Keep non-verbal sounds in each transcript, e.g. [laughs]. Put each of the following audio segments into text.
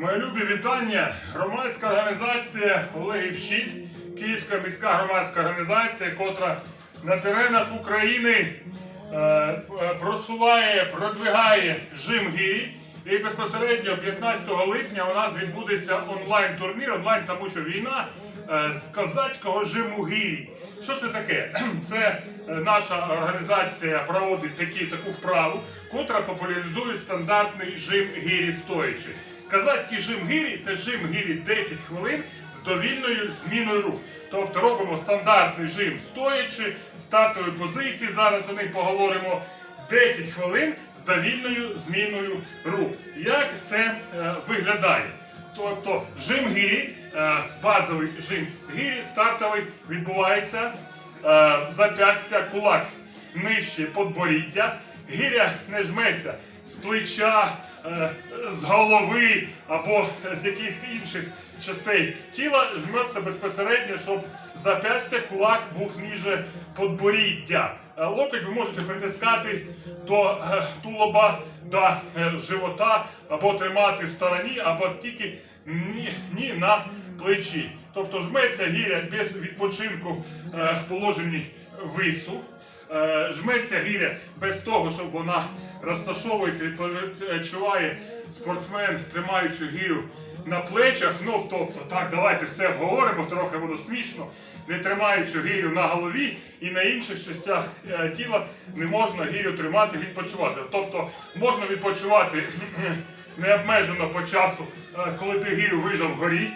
Мої любі вітання. Громадська організація Олегів Щит, Київська міська громадська організація, котра на теренах України е, просуває, продвигає жим гірі. І безпосередньо 15 липня у нас відбудеться онлайн-турнір, онлайн, тому що війна е, з козацького жиму гірі. Що це таке? [clears throat] Це е, наша організація проводить такі, таку вправу, котра популяризує стандартний жим гірі стоячи. Казацький жим гірі це жим гірі 10 хвилин з довільною зміною рук. Тобто робимо стандартний жим стоячи, стартові позиції. Зараз о них поговоримо. 10 хвилин з довільною зміною рук. Як це е, виглядає? Тобто жим гірі, е, базовий жим гірі, стартовий відбувається е, зап'ястя кулак нижче подборіддя. Гіря не жметься з плеча, з голови або з яких інших частей тіла, жметься безпосередньо, щоб зап'ястя кулак був ніже подборіддя. Е, Локоть ви можете притискати до е, тулоба, до е, живота, або тримати в стороні, або тільки ні, ні на плечі. Тобто жметься гіря без відпочинку е, в положенні вису. Е, Жметься гіря без того, щоб вона розташовується, відчуває спортсмен, тримаючи гірю на плечах. Ну, тобто, так, давайте все обговоримо, трохи воно смішно. Не тримаючи гірю на голові і на інших частях е, тіла не можна гірю тримати, відпочивати. Тобто можна відпочивати [clears throat] необмежено по часу, е, коли ти гірю вижав вгорі.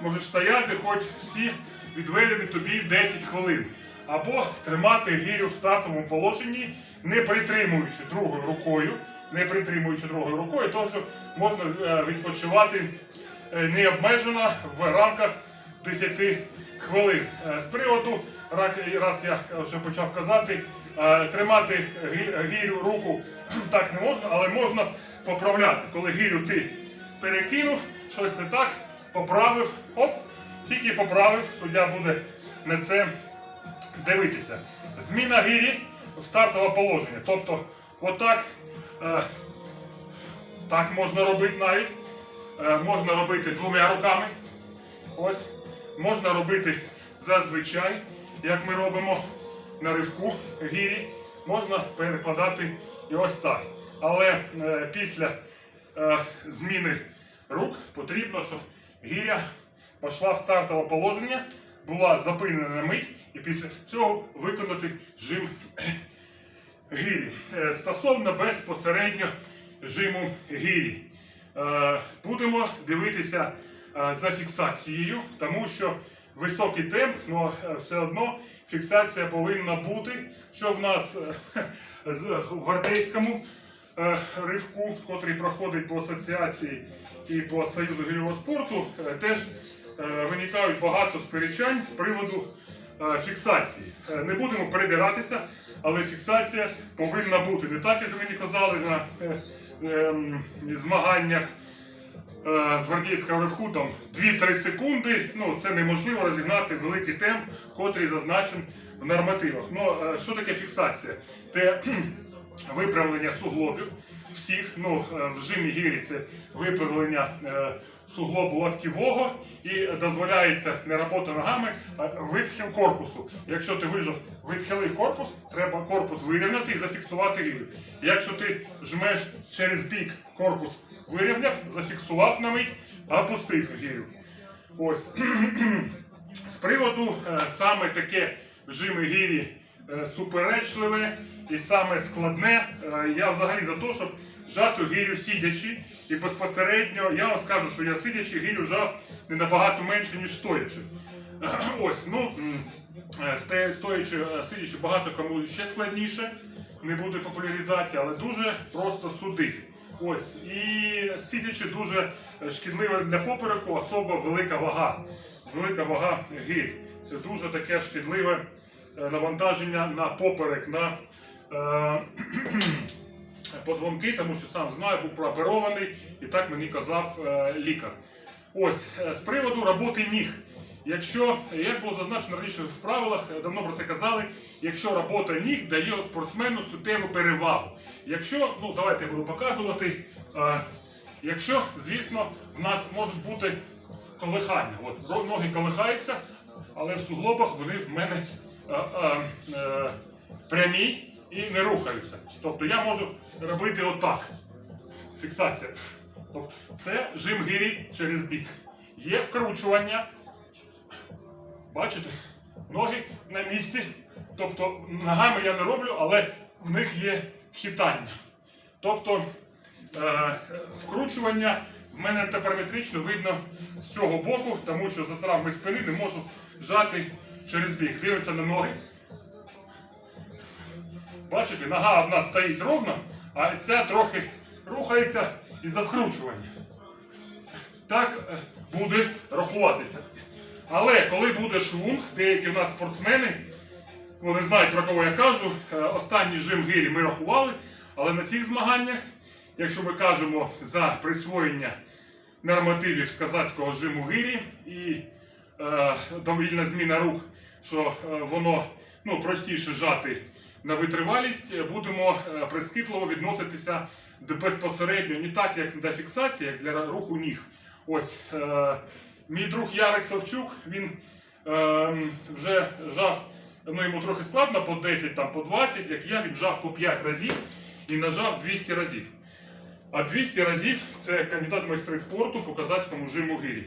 Можеш стояти хоч всі відведені тобі 10 хвилин. Або тримати гірю в стартовому положенні, не притримуючи другою рукою, не притримуючи другою рукою, тому що можна е, відпочивати е, необмежено в рамках 10 хвилин. Е, З приводу, раз я вже почав казати, тримати гірю руку [clears throat] так не можна, але можна поправляти. Коли гірю ти перекинув, щось не так, поправив, оп, тільки поправив, суддя буде на це дивитися. Зміна гірі в стартове положення. Тобто, отак, е, так можна робити навіть. Е, можна робити двома руками. Ось. Можна робити зазвичай, як ми робимо на ривку гірі. Можна перекладати і ось так. Але е, після е, зміни рук потрібно, щоб гіря пішла в стартове положення, була зупинена на мить, і після цього виконати жим гірі. Е, Стосовно безпосередньо жиму гірі. Е, Будемо дивитися е, за фіксацією, тому що високий темп, але все одно фіксація повинна бути, що в нас [laughs] в артейському ривку, котрий проходить по асоціації і по Союзу гірьового спорту, теж виникають багато сперечань з приводу фіксації. Е, Не будемо передиратися, але фіксація повинна бути. Не так, як мені казали на е, ем, змаганнях е, з гвардійського ривку там 2-3 секунди. Ну, це неможливо розігнати великий темп, котрий зазначен в нормативах. Ну, е, що таке фіксація? Кхм, виправлення суглобів всіх. Ну, е, в жимі гірі це виправлення е, суглобу локтєвого і дозволяється не робота ногами, а витхил корпусу. Якщо ти вижив, відхилив корпус, треба корпус вирівняти і зафіксувати гірю. Якщо ти жмеш через бік корпус вирівняв, зафіксував на мить, опустив гірю. Ось. [clears throat] З приводу е, саме таке жими гірі суперечливе і саме складне, е, я взагалі за те, щоб жати гірю сидячи. І безпосередньо я вам скажу, що я сидячи гірю жав не набагато менше, ніж стоячи. [clears throat] Ось, ну, е, стоячи, е, сидячи багато кому ще складніше, не буде популяризації, але дуже просто судити. Ось, і сидячи дуже шкідливе для попереку, особо велика вага. Велика вага гір. Це дуже таке шкідливе навантаження на поперек, на [clears throat] позвонки, тому що сам знаю, був прооперований, і так мені казав е, лікар. Ось, е, з приводу роботи ніг. Якщо, як було зазначено раніше в правилах, е, давно про це казали, якщо робота ніг дає спортсмену суттєву перевагу. Якщо, ну давайте я буду показувати, е, Якщо, звісно, в нас можуть бути колихання. От, ноги колихаються, але в суглобах вони в мене е, е, е, прямі і не рухаються. Тобто я можу робити отак. Фіксація. Тобто це жим гирі через бік. Є вкручування. Бачите? Ноги на місці. Тобто ногами я не роблю, але в них є хитання. Тобто е, вкручування в мене теперметрично видно з цього боку, тому що за травми спини не можу жати через бік. Дивимося на ноги. Бачите, нога одна стоїть ровно, а ця трохи рухається із-за вкручування. Так е, буде рахуватися. Але коли буде швунг, деякі в нас спортсмени, вони знають про кого я кажу. е, Останній жим гирі ми рахували, але на цих змаганнях, якщо ми кажемо за присвоєння нормативів з казацького жиму гирі і е, довільна зміна рук, що е, воно ну, простіше жати на витривалість, е, будемо е, прискіпливо відноситися безпосередньо не так, як до фіксації, як для руху ніг. Ось е, мій друг Ярик Савчук, він е, вже жав, ну йому трохи складно по 10, там, по 20, як я, він жав по 5 разів і нажав 200 разів. А 200 разів це кандидат майстри спорту по казацькому жиму гирі.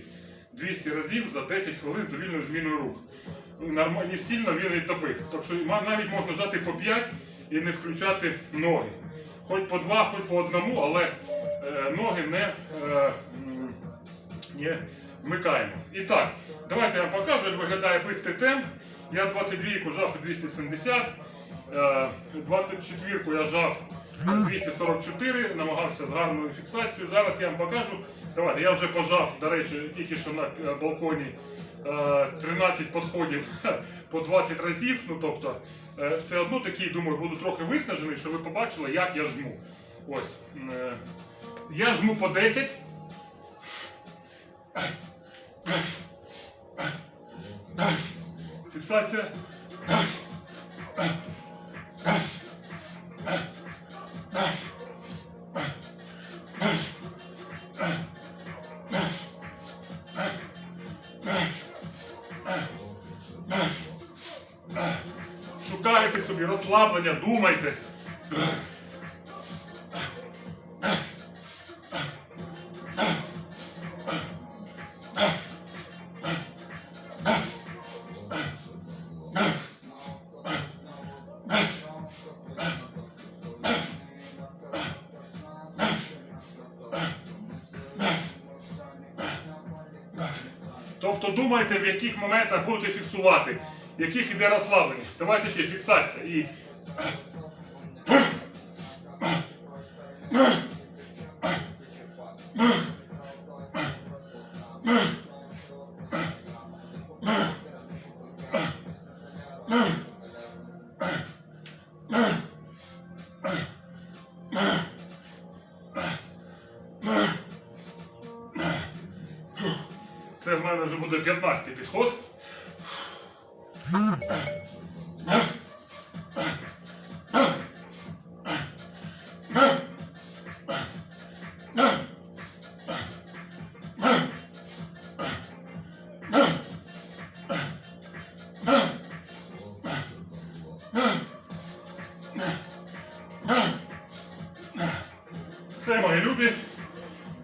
200 разів за 10 хвилин з довільною зміною рук. Нормально сильно він відтопив. Тобто ма- навіть можна жати по 5 і не включати ноги. Хоч по 2, хоч по одному, але е, ноги не, е, не вмикаємо. І так, давайте я вам покажу, як виглядає бистрий темп. Я 22 жав 270, е, 24 я жав 244, намагався з гарною фіксацією. Зараз я вам покажу. Давайте, я вже пожав, до речі, тільки що на е, балконі 13 подходів [laughs] по 20 разів. Ну тобто, е, все одно такий, думаю, буду трохи виснажений, щоб ви побачили, як я жму. Ось. е, Я жму по 10. Фіксація. Розслаблення, думайте. Тобто думайте, в яких моментах будете фіксувати, яких іде розслаблення. Давайте ще фіксація. І це в мене вже буде 15 підход.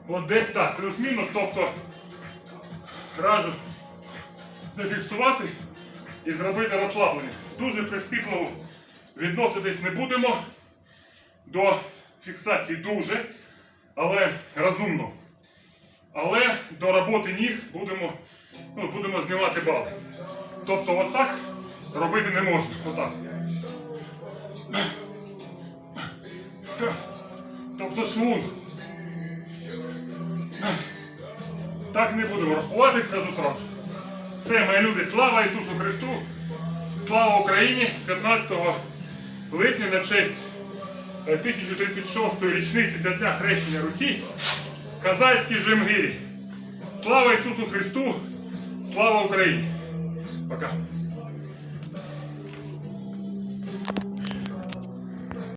От десь так, плюс-мінус, тобто раджу зафіксувати і зробити розслаблення. Дуже прискіпливо відноситись не будемо до фіксації дуже, але розумно. Але до роботи ніг будемо, ну, будемо знімати бали. Тобто отак робити не можна. Отак. Тобто швунг. Так не будемо рахувати, кажу сразу. Все, мої люди, слава Ісусу Христу! Слава Україні! 15 липня на честь е, 1036-ї річниці зі дня хрещення Русі. Казацький Жемгирі. Слава Ісусу Христу! Слава Україні! Пока.